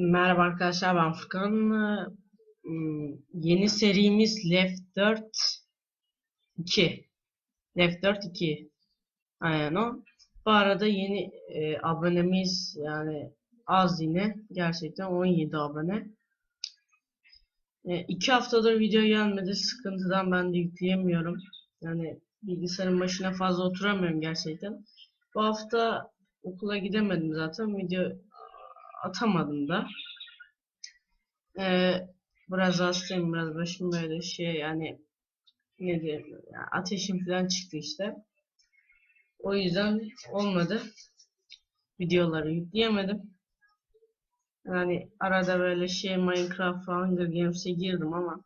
Merhaba arkadaşlar ben Furkan. Hmm, Yeni serimiz Left 4 2. Left 4 2. Aynen o. Bu arada yeni e, abonemiz yani az yine. Gerçekten 17 abone. 2 haftadır video gelmedi. Sıkıntıdan ben de yükleyemiyorum. Yani bilgisayarın başına fazla oturamıyorum gerçekten. Bu hafta okula gidemedim zaten. Video atamadım da. Ee, biraz hastayım, biraz başım böyle şey yani ne diyeyim, ya ateşim falan çıktı işte. O yüzden olmadı. Videoları yükleyemedim. Yani arada böyle şey Minecraft falan Hunger Games'e girdim ama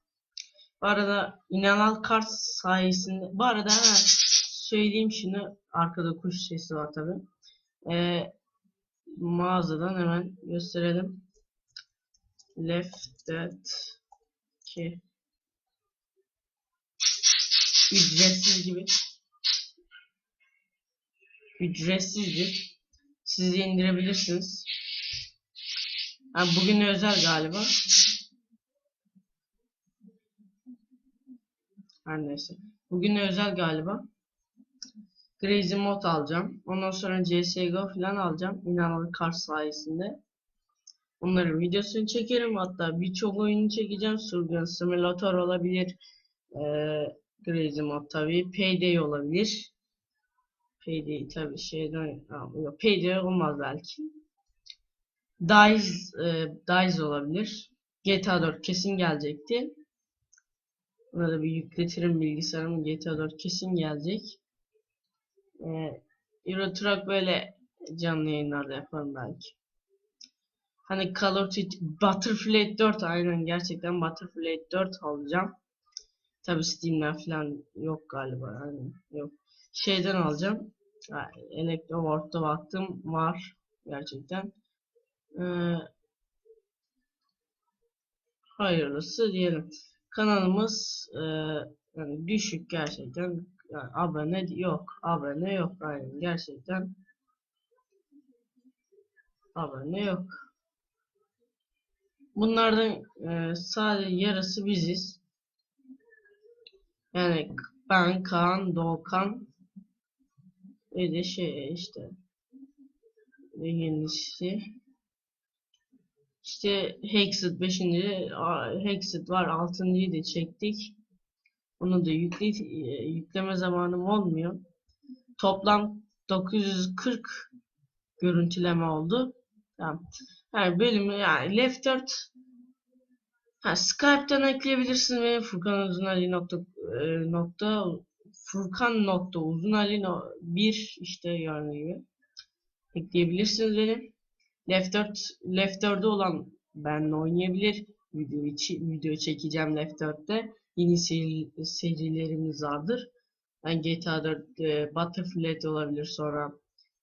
bu arada inanal kart sayesinde bu arada ha, söyleyeyim şunu arkada kuş sesi var tabi. Ee, mağazadan hemen gösterelim. Left that ki ücretsiz gibi ücretsizdir. Siz indirebilirsiniz. Ha, bugün özel galiba. Her neyse. Bugün özel galiba. Crazy Mod alacağım. Ondan sonra CSGO falan alacağım. İnanılmaz kar sayesinde. Onların videosunu çekerim. Hatta birçok oyunu çekeceğim. Surgeon Simulator olabilir. Ee, Crazy Mod tabi. Payday olabilir. Payday tabi şeyden yok, Payday olmaz belki. Dice, e, Dice olabilir. GTA 4 kesin gelecekti. Buna bir yükletirim bilgisayarım. GTA 4 kesin gelecek. Ee, Euro Truck böyle canlı yayınlarda yaparım belki. Hani of Duty Battlefield 4 aynen gerçekten Battlefield 4 alacağım. Tabi Steam'den falan yok galiba yani yok. Şeyden alacağım. Electro World'da baktım var gerçekten. Ee, hayırlısı diyelim. Kanalımız e, yani düşük gerçekten yani abone yok. Abone yok. Aynen gerçekten abone yok. Bunlardan e, sadece yarısı biziz. Yani ben, Kaan, Doğukan ve de şey işte ve yenisi işte Hexit 5. Hexit var 6.yı da çektik. Onu da yükle, yükleme zamanım olmuyor. Toplam 940 görüntüleme oldu. Tamam. Her bölümü yani Left 4 ha, Skype'tan ekleyebilirsiniz benim Furkan Uzunali nokta, e, nokta Furkan nokta Uzunali no, bir işte yani gibi ekleyebilirsiniz benim. Left 4 Left 4'de olan benle oynayabilir. Video, video çekeceğim Left 4'te yeni seri, serilerimiz vardır. Yani GTA 4 e, Battlefield olabilir sonra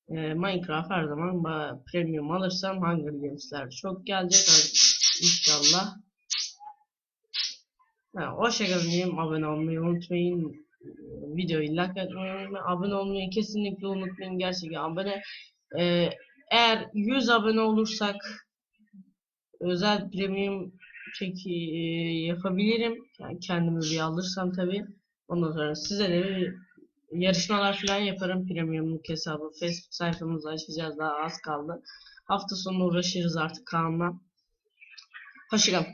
e, Minecraft her zaman premium alırsam Hunger Games'ler çok gelecek inşallah. Ha, hoşçakalın diyeyim. Abone olmayı unutmayın. Videoyu like etmeyi unutmayın. Abone olmayı kesinlikle unutmayın. Gerçekten abone. E, eğer 100 abone olursak özel premium çeki e, yapabilirim. Yani kendimi bir alırsam tabi. Ondan sonra size de yarışmalar falan yaparım. Premiumluk hesabı. Facebook sayfamızı açacağız. Daha az kaldı. Hafta sonu uğraşırız artık Kaan'la. Hoşçakalın.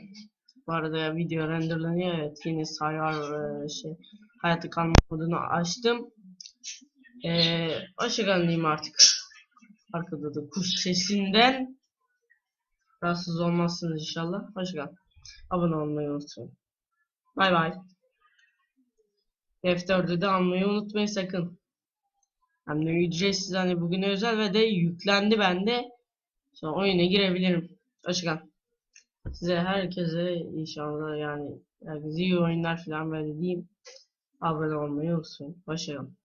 Bu arada ya video renderlanıyor. Evet yine sayar e, şey hayatı kalma modunu açtım. Ee, hoşçakalın artık. Arkada da kuş sesinden rahatsız olmazsınız inşallah. Hoşçakalın. Abone olmayı unutmayın. Bay bay. F4'ü de almayı unutmayın sakın. Hem de ücretsiz hani bugün özel ve de yüklendi bende. Sonra oyuna girebilirim. Hoşçakalın. Size herkese inşallah yani herkese iyi oyunlar falan böyle diyeyim. Abone olmayı unutmayın. Hoşçakalın.